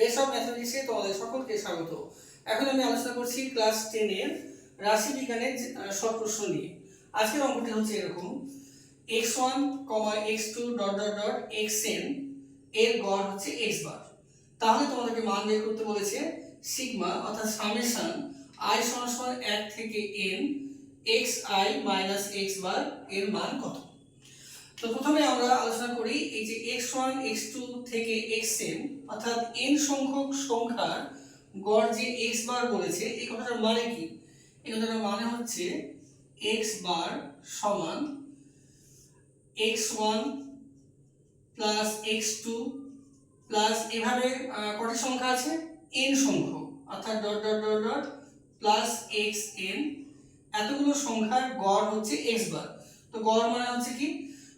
Base of তোমাদের সকলকে স্বাগত। এখন আমি আলোচনা করছি ক্লাস টেনের রাশি বিজ্ঞানের সব প্রশ্ন নিয়ে। আজকের অঙ্কটি হচ্ছে এরকম। X one, comma x two, dot dot dot, x n, এর গড় হচ্ছে এক্স বার। তাহলে তোমাদেরকে মান বের করতে বলেছে সিগমা, অর্থাৎ সামেশন, আই সমান এক থেকে n, x i minus x bar, এর মান কত? তো প্রথমে আমরা আলোচনা করি ওয়ান, এক্স টু থেকে এক্স অর্থাৎ এন সংখ্যক সংখ্যার গড় যে এক্স বার বলেছে, এই কথাটার মানে কি? এই কথাটার মানে হচ্ছে এক্স বার সমান x plus x two plus এভাবে কটি সংখ্যা আছে? এন সংখ্যক, অর্থাৎ dot dot dot dot, plus x n এতগুলো সংখ্যার গড় হচ্ছে এক্স বার। তো গড় মানে হচ্ছে কি?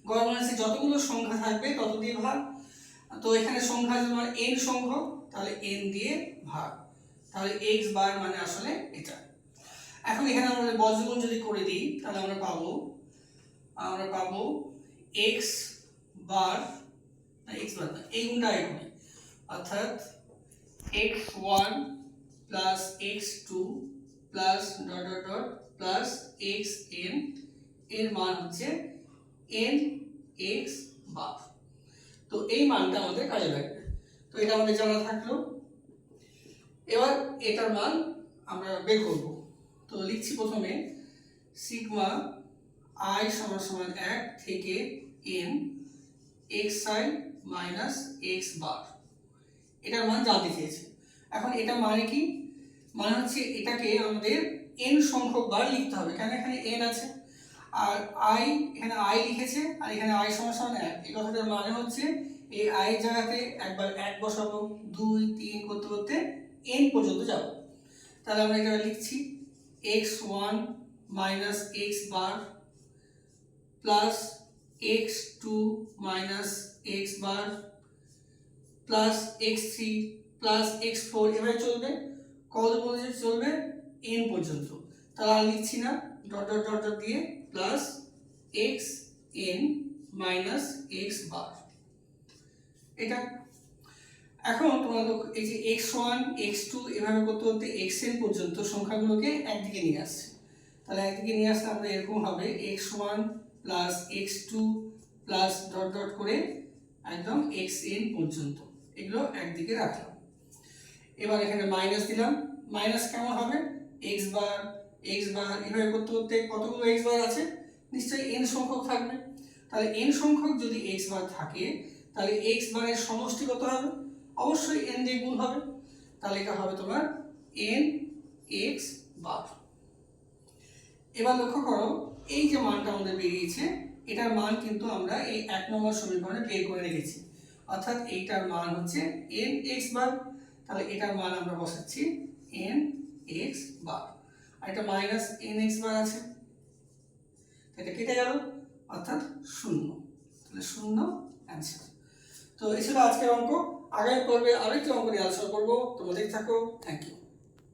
মানে যতগুলো সংখ্যা থাকবে তত দিয়ে ভাগ। তো এখানে সংখ্যা যেমন এন সংখ্যক, তাহলে এন দিয়ে ভাগ। তাহলে এক্স বার মানে আসলে এটা। এখন এখানে আমরা বজ্রগুণ যদি করে দিই, তাহলে আমরা পাবো আমরা পাবো এক্স বার এক্স বার এই গুণটা করি অর্থাৎ x one plus x two plus dot dot dot plus x n এর মান হচ্ছে এন এক্স বার তো এই মানটা আমাদের কাজে লাগবে। তো এটা আমাদের জানা থাকল। এবার এটার মান আমরা বের করব। তো লিখছি প্রথমে সিগমা আই সমান সমান এক থেকে n x i minus x bar এটার মান জানতে চেয়েছে। এখন এটা মানে কি? মানে হচ্ছে এটাকে আমাদের এন সংখ্যক বার লিখতে হবে। কেন এখানে এন আছে? আর আই এখানে আই লিখেছে, আর এখানে আই সমান সমান এক। এই কথাটার মানে হচ্ছে, এই আই জায়গাতে একবার এক বসাবো, দুই, তিন করতে করতে এন পর্যন্ত যাব। তাহলে আমরা এখানে লিখছি x one minus x bar plus x two minus x bar plus x three plus x four এভাবে চলবে, কত পর্যন্ত চলবে? এন পর্যন্ত। তাহলে লিখছি না ডট ডট ডট ডট দিয়ে plus x n minus x বার এটা এখন তোমাদের এই যে এক্স ওয়ান এক্স টু এভাবে করতে করতে এক্স এন পর্যন্ত সংখ্যাগুলোকে একদিকে নিয়ে আসছে। তাহলে একদিকে নিয়ে আসলে আমরা এরকম হবে x one plus x two plus dot dot করে একদম এক্স এন পর্যন্ত। এগুলো একদিকে রাখলাম। এবার এখানে মাইনাস দিলাম। মাইনাস কেমন হবে? এক্স বার এক্স বার এভাবে করতে করতে কতগুলো এক্স বার আছে? নিশ্চয়ই এন সংখ্যক থাকবে। তাহলে এন সংখ্যক যদি এক্স বার থাকে, তাহলে এক্স বারের সমষ্টি কত হবে? অবশ্যই এন দিয়ে গুণ হবে। তাহলে এটা হবে তোমার এন এক্স বার এবার লক্ষ্য করো, এই যে মানটা আমাদের বেরিয়েছে, এটার মান কিন্তু আমরা এই এক নম্বর সমীকরণে বের করে রেখেছি। অর্থাৎ এইটার মান হচ্ছে এন এক্স বার তাহলে এটার মান আমরা বসাচ্ছি এন এক্স বার আর একটা মাইনাস এন এক্স বার আছে এটা কেটে গেল, অর্থাৎ শূন্য। তাহলে শূন্য অ্যান্সার তো এছাড়া আজকের অঙ্ক। আগামী পর্বে আরেকটি অঙ্ক নিয়ে আলোচনা করব। তোমরা দেখতে থাকো। Thank you